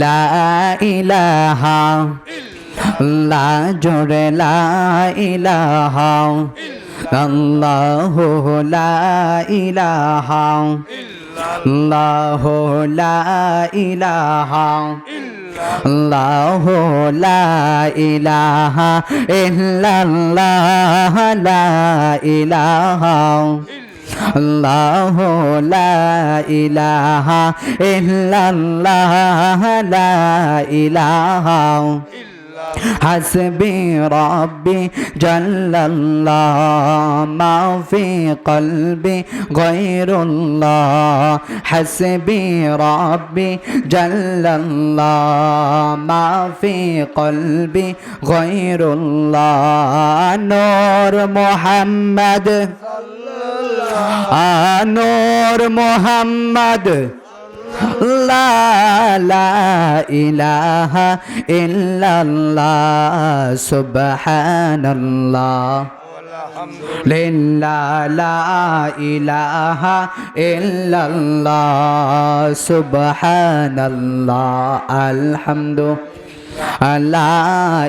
লা ইলাহা লা জোরে লা ইলাহা আল্লাহু লা ইলাহা আল্লাহু লা ইলাহা আল্লাহু লা ইলাহা ইল্লাল্লাহ লা الله لا إله إلا الله لا إله. حسبي ربي جل الله ما في قلبي غير الله. حسبي ربي جل الله ما في قلبي غير الله. نور محمد. আনোর মোহাম্মদ লা লা ইলাহা ইল্লাল্লাহ সুবহানাল্লাহ। লা লা ইলাহা ইল্লাল্লাহ সুবহানাল্লাহ। আলহামদু আল্লাহ